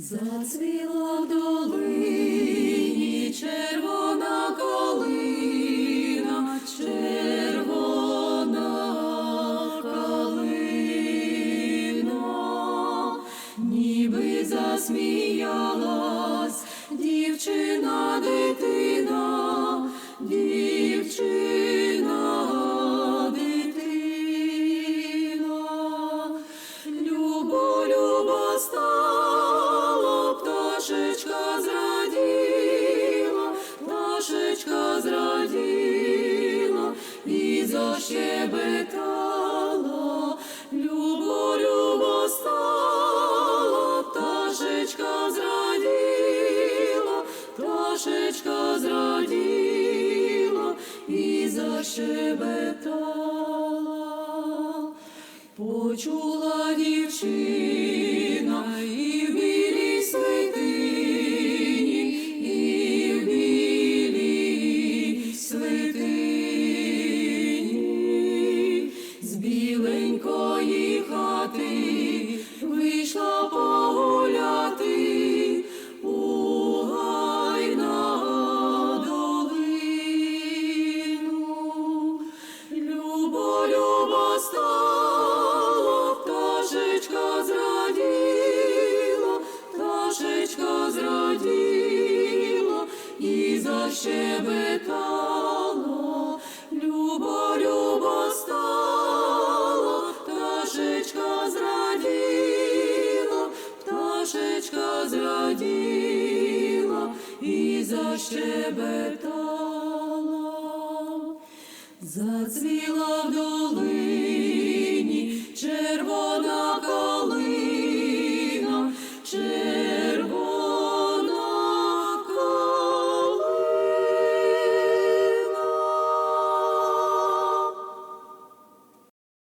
Зацвіла в долині червона калина, червона калина, ніби засміялась дівчина дитина, дівчина дитина. Любо, любо стало, защебетала. Любо, любо стало, пташечка зраділа, пташечка зраділа і защебетала. Почула дівчина і защебетала. Любо, любо стало, пташечка зраділа, пташечка зраділа і защебетала. Зацвіла в